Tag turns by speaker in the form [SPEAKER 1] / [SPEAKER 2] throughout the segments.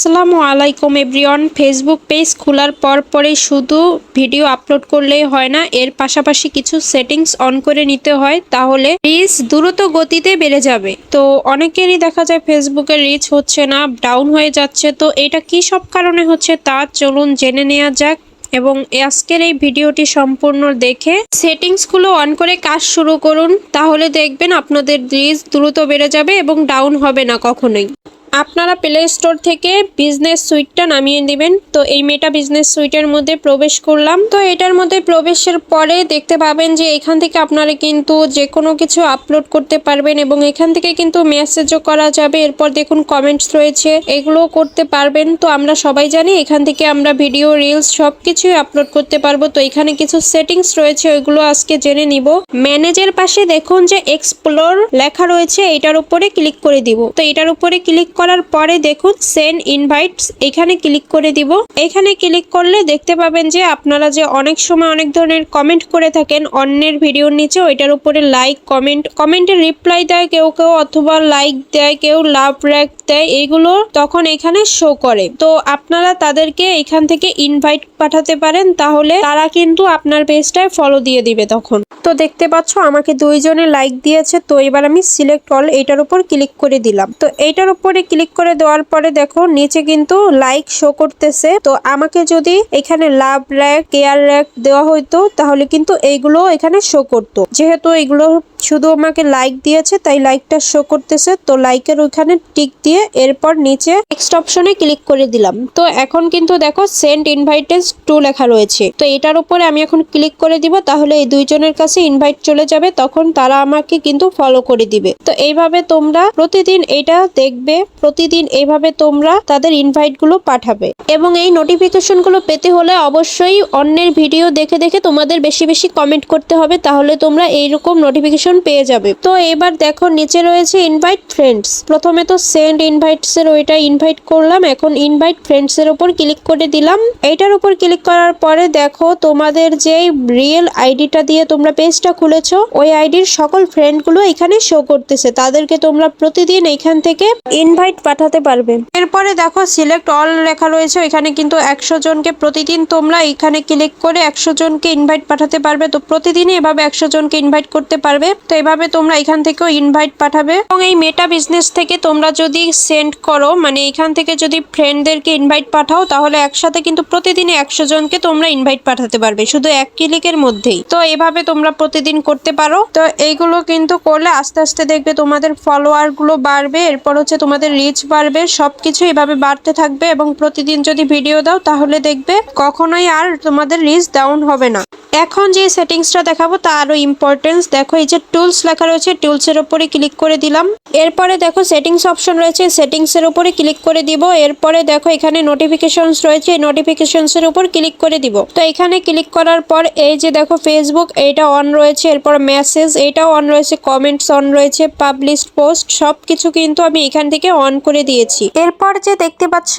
[SPEAKER 1] আসসালামু আলাইকুম everyone. Facebook page খোলার পর পরে শুধু ভিডিও আপলোড করলেই হয় না, এর পাশাপাশি কিছু সেটিংস অন করে নিতে হয়, তাহলে রিচ দ্রুত গতিতে বেড়ে যাবে। তো অনেকেরই দেখা যায় ফেসবুকের রিচ হচ্ছে না ডাউন হয়ে যাচ্ছে। তো এটা কি সব কারণে হচ্ছে তা চলুন জেনে নেওয়া যাক। এবং আজকের এই ভিডিওটি সম্পূর্ণ দেখে সেটিংসগুলো অন করে কাজ শুরু করুন, তাহলে দেখবেন আপনাদের রিচ দ্রুত বেড়ে যাবে এবং ডাউন হবে না কখনোই। আপনারা প্লে স্টোর থেকে বিজনেস সুইটটা নামিয়ে নেবেন তো এই মেটা বিজনেস সুইটের মধ্যে প্রবেশ করলাম। তো এটার মধ্যে প্রবেশের পরে দেখতে পাবেন যে এখান থেকে আপনারা কিন্তু যে কোনো কিছু আপলোড করতে পারবেন এবং এখান থেকে কিন্তু মেসেজও করা যাবে। এরপর দেখুন কমেন্টস রয়েছে। এগুলোও করতে পারবেন। তো আমরা সবাই জানি এখান থেকে আমরা ভিডিও রিলস সব কিছুই আপলোড করতে পারব। তো এখানে কিছু সেটিংস রয়েছে, ওইগুলো আজকে জেনে নিব। ম্যানেজের পাশে দেখুন যে এক্সপ্লোর লেখা রয়েছে। এটার উপরে ক্লিক করে দিব। তো এটার উপরে ক্লিক করার পরে দেখুন সেন্ড ইনভাইটস এখানে ক্লিক করে দিব। এখানে ক্লিক করলে দেখতে পাবেন যে আপনারা যে অনেক সময় অনেক ধরনের কমেন্ট করে থাকেন, অন্যের ভিডিওর নিচে ওইটার উপরে লাইক কমেন্ট কমেন্টে রিপ্লাই দেয় কেউ কেউ, অথবা লাইক দেয় কেউ লাভ র্যাক দেয়, এগুলো তখন এখানে শো করে। তো আপনারা তাদেরকে এখান থেকে ইনভাইট পাঠাতে পারেন, তাহলে তারা কিন্তু আপনার পেজটায় ফলো দিয়ে দিবে তখন। তো দেখতে পাচ্ছ, আমাকে দুইজনে লাইক দিয়েছে, তো এবার আমি সিলেক্ট অল এটার উপর ক্লিক করে দিলাম। তো এইটার উপরে ক্লিক করে দেওয়ার পরে দেখো, নিচে কিন্তু লাইক শো করতেছে। তো আমাকে যদি এখানে লাভ র্যাক কেয়ার র্যাক দেওয়া হইতো, তাহলে কিন্তু এইগুলো এখানে শো করতো। যেহেতু এগুলো শুধু আমাকে লাইক দিয়েছে, তাই লাইকটা শো করতেছে। তো লাইকের ওইখানে টিক দিয়ে এরপর নিচে নেক্সট অপশনে ক্লিক করে দিলাম। তো এখন কিন্তু দেখো সেন্ড ইনভাইটেজ টু লেখা রয়েছে। তো এটার উপরে আমি এখন ক্লিক করে দিব, তাহলে এই দুইজনের কাছে ইনভাইট চলে যাবে, তখন তারা আমাকে কিন্তু ফলো করে দিবে। তো এইভাবে তোমরা প্রতিদিন এটা দেখবে। প্রতিদিন এইভাবে তোমরা তাদের ইনভাইটগুলো পাঠাবে। এবং এই নোটিফিকেশনগুলো পেতে হলে অবশ্যই অন্যের ভিডিও দেখে দেখে তোমাদের বেশি বেশি কমেন্ট করতে হবে, তাহলে তোমরা এইরকম নোটিফিকেশন পেয়ে যাবে। তো এবার দেখো, নিচে রয়েছে ইনভাইট ফ্রেন্ডস প্রথমে তো সেন্ড ইনভাইটস এর ওইটা ইনভাইট করলাম, এখন ইনভাইট ফ্রেন্ডস এর উপর ক্লিক করে দিলাম। এইটার উপর ক্লিক করার পরে দেখো, তোমাদের যে রিয়েল আইডিটা দিয়ে তোমরা পেজটা খুলেছো, ওই আইডির সকল ফ্রেন্ডগুলো এখানে শো করতেছে। তাদেরকে তোমরা প্রতিদিন এখান থেকে ইনভাইট পাঠাতে পারবে। এরপরে দেখো সিলেক্ট অল লেখা রয়েছে এখানে কিন্তু একশো জনকে প্রতিদিন তোমরা এখানে ক্লিক করে একশো জনকে ইনভাইট পাঠাতে পারবে। তো প্রতিদিনই এভাবে একশো জনকে ইনভাইট করতে পারবে। তো এভাবে তোমরা এখান থেকেও ইনভাইট পাঠাবে। এবং এই মেটা বিজনেস থেকে তোমরা যদি সেন্ড করো মানে এখান থেকে যদি ফ্রেন্ডদেরকে ইনভাইট পাঠাও, তাহলে একসাথে কিন্তু প্রতিদিনই একশো জনকে তোমরা ইনভাইট পাঠাতে পারবে, শুধু এক ক্লিকের মধ্যেই। তো এভাবে তোমরা প্রতিদিন করতে পারো। তো এইগুলো কিন্তু করলে আস্তে আস্তে দেখবে তোমাদের ফলোয়ারগুলো বাড়বে। এরপর হচ্ছে তোমাদের রিচ বাড়বে, সবকিছু এভাবে বাড়তে থাকবে এবং প্রতিদিন যদি ভিডিও দাও, তাহলে দেখবে কখনোই আর তোমাদের রিচ ডাউন হবে না। এখন যে সেটিংসটা দেখাবো, তা আরও ইম্পর্টেন্স দেখো, এই যে টুলস লেখা রয়েছে টুলস এর উপরে ক্লিক করে দিলাম। এরপরে দেখো সেটিংস অপশন রয়েছে সেটিংস এর উপরে ক্লিক করে দিব। এরপরে দেখো, এখানে নোটিফিকেশনস রয়েছে নোটিফিকেশনস এর উপর ক্লিক করে দিব। তো এখানে ক্লিক করার পর, এই যে দেখো ফেসবুক এইটা অন রয়েছে। এরপর মেসেজ এইটাও অন রয়েছে কমেন্টস অন রয়েছে পাবলিশ পোস্ট সবকিছু কিন্তু আমি এখান থেকে অন করে দিয়েছি। এরপর যে দেখতে পাচ্ছ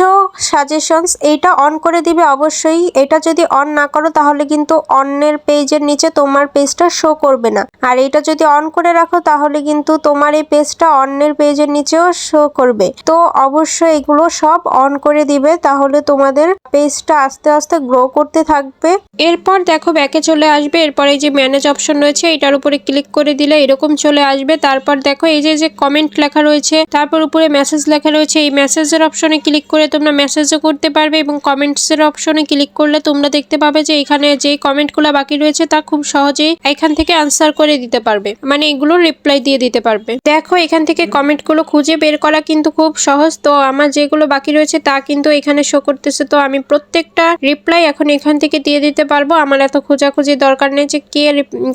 [SPEAKER 1] সাজেশনস এইটা অন করে দিবে অবশ্যই। এটা যদি অন না করো, তাহলে কিন্তু অন্যের পেজের নিচে তোমার পেজটা শো করবে না। আর এটা যদি অন করে রাখো, তাহলে কিন্তু তোমার এই পেজটা অন্যের পেজের নিচেও শো করবে। তো অবশ্যই এগুলো সব অন করে দিবে, তাহলে তোমাদের পেজটা আস্তে আস্তে গ্রো করতে থাকবে। এরপর দেখো ব্যাকে চলে আসবে। এরপর এই যে ম্যানেজ অপশন রয়েছে, এটার উপরে ক্লিক করে দিলে এরকম চলে আসবে। তারপর দেখো এই যে যে কমেন্ট লেখা রয়েছে, তারপর উপরে মেসেজ লেখা রয়েছে, এই মেসেজের অপশনে ক্লিক করে তোমরা মেসেজও করতে পারবে এবং কমেন্টসের অপশনে ক্লিক করলে তোমরা দেখতে পাবে যে এখানে যে কমেন্টগুলো বাকি রয়েছে তা খুব সহজেই এখান থেকে আনসার করে দিতে পারবে। মানে এগুলো রিপ্লাই দিয়ে দিতে পারবে। দেখো, এখান থেকে কমেন্টগুলো খুঁজে বের করা কিন্তু খুব সহজ। তো আমার যেগুলো বাকি রয়েছে তা কিন্তু এখানে শো করতেছে। তো আমি প্রত্যেকটা রিপ্লাই এখন এখান থেকে দিয়ে দিতে পারব। আমার এত খোঁজাখুঁজি দরকার নেই যে কে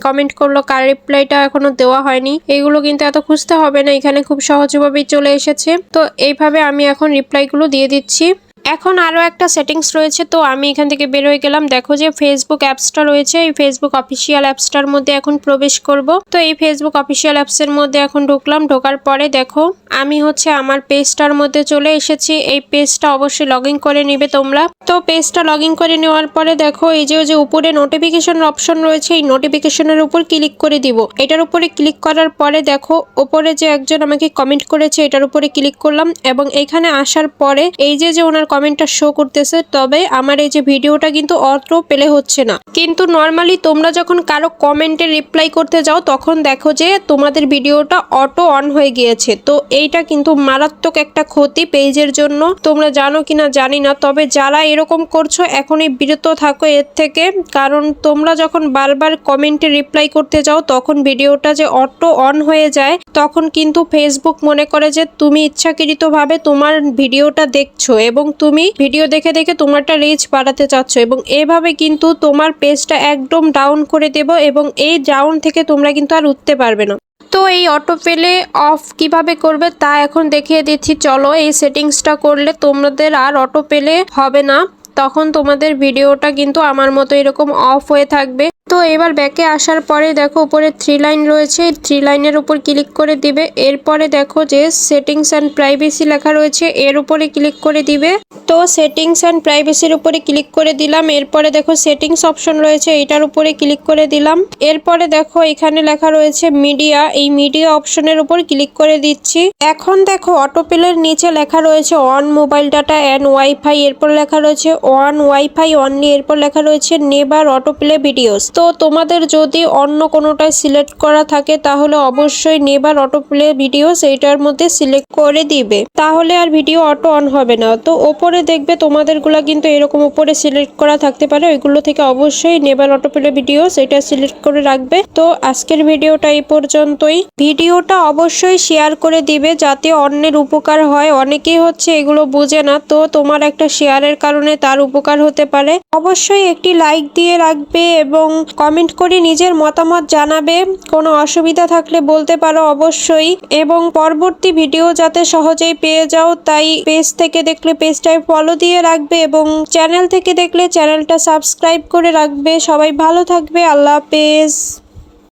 [SPEAKER 1] কমেন্ট করল, কার রিপ্লাইটা এখনও দেওয়া হয়নি। এগুলো কিন্তু এত খুঁজতে হবে না। এখানে খুব সহজভাবেই চলে এসেছে। তো এইভাবে আমি এখন রিপ্লাইগুলো দিয়ে দিচ্ছি। এখন আরও একটা সেটিংস রয়েছে, তো আমি এখান থেকে বের হয়ে গেলাম। দেখো যে ফেসবুক অ্যাপসটা রয়েছে, এই ফেসবুক অফিসিয়াল অ্যাপসটার মধ্যে এখন প্রবেশ করব। তো এই ফেসবুক অফিসিয়াল অ্যাপসের মধ্যে এখন ঢুকলাম। ঢোকার পরে দেখো আমি হচ্ছে আমার পেজটার মধ্যে চলে এসেছি। এই পেজটা অবশ্যই লগ করে নিবে তোমরা। তো পেজটা লগ করে নেওয়ার পরে দেখো, এই যে যে উপরে নোটিফিকেশন অপশন রয়েছে, এই নোটিফিকেশনের উপর ক্লিক করে দিব। এটার উপরে ক্লিক করার পরে দেখো, ওপরে যে একজন আমাকে কমেন্ট করেছে, এটার উপরে ক্লিক করলাম এবং এখানে আসার পরে এই যে যে ওনার কমেন্টটা শো করতেছে, তবে আমার এই যে ভিডিওটা কিন্তু অত পেলে হচ্ছে না। কিন্তু নর্মালি তোমরা যখন কারও কমেন্টে রিপ্লাই করতে যাও, তখন দেখো যে তোমাদের ভিডিওটা অটো অন হয়ে গিয়েছে। তো এইটা কিন্তু মারাত্মক একটা ক্ষতি পেজের জন্য। তোমরা জানো কিনা জানি না, তবে যারা এরকম করছ, এখনই বিরত থাকো এর থেকে। কারণ তোমরা যখন বারবার কমেন্টে রিপ্লাই করতে যাও, তখন ভিডিওটা যে অটো অন হয়ে যায়, তখন কিন্তু ফেসবুক মনে করে যে তুমি ইচ্ছাকৃতভাবে তোমার ভিডিওটা দেখছ এবং তুমি ভিডিও দেখে দেখে তোমারটা রিচ বাড়াতে চাচ্ছ এবং এভাবে কিন্তু তোমার পেজটা একদম ডাউন করে দেব এবং এই ডাউন থেকে তোমরা কিন্তু আর উঠতে পারবে না। তো এই অটো পেলে অফ কীভাবে করবে তা এখন দেখিয়ে দিচ্ছি। চলো এই সেটিংসটা করলে তোমাদের আর অটো পেলে হবে না। তখন তোমাদের ভিডিওটা কিন্তু আমার মতো এরকম অফ হয়ে থাকবে। তো এবার ব্যাকে আসার পরে দেখো উপরে থ্রি লাইন রয়েছে। থ্রি লাইনের উপর ক্লিক করে দিবে। এরপরে দেখো যে সেটিংস অ্যান্ড প্রাইভেসি লেখা রয়েছে। এর উপরে ক্লিক করে দিবে। তো সেটিংস অ্যান্ড প্রাইভেসির উপরে ক্লিক করে দিলাম। এরপরে দেখো সেটিংস অপশন রয়েছে। এটার উপরে ক্লিক করে দিলাম। এরপরে দেখো এখানে লেখা রয়েছে মিডিয়া এই মিডিয়া অপশনের উপর ক্লিক করে দিচ্ছি। এখন দেখো অটোপেলের নিচে লেখা রয়েছে on mobile data and WiFi এরপর লেখা রয়েছে অন ওয়াইফাই অনলি এরপর লেখা রয়েছে নেবার অটোপ্লে ভিডিওস তো তোমাদের যদি অন্য কোনোটায় সিলেক্ট করা থাকে, তাহলে অবশ্যই নেবার অটোপ্লে ভিডিও সেইটার মধ্যে সিলেক্ট করে দিবে। তাহলে আর ভিডিও অটো অন হবে না। তো ওপরে দেখবে তোমাদেরগুলো কিন্তু এরকম উপরে সিলেক্ট করা থাকতে পারে। ওইগুলো থেকে অবশ্যই নেবার অটোপ্লে ভিডিও সেটা সিলেক্ট করে রাখবে। তো আজকের ভিডিওটা এই পর্যন্তই। ভিডিওটা অবশ্যই শেয়ার করে দিবে যাতে অন্যের উপকার হয়। অনেকেই হচ্ছে এগুলো বুঝে না। তো তোমার একটা শেয়ারের কারণে তার উপকার হতে পারে। অবশ্যই একটি লাইক দিয়ে রাখবে এবং কমেন্ট করে নিজের মতামত জানাবে। কোনো অসুবিধা থাকলে বলতে পারো অবশ্যই। এবং পরবর্তী ভিডিও যাতে সহজেই পেয়ে যাও, তাই পেজ থেকে দেখলে পেজটায় ফলো দিয়ে রাখবে এবং চ্যানেল থেকে দেখলে চ্যানেলটা সাবস্ক্রাইব করে রাখবে। সবাই ভালো থাকবে, আল্লাহ হাফেজ।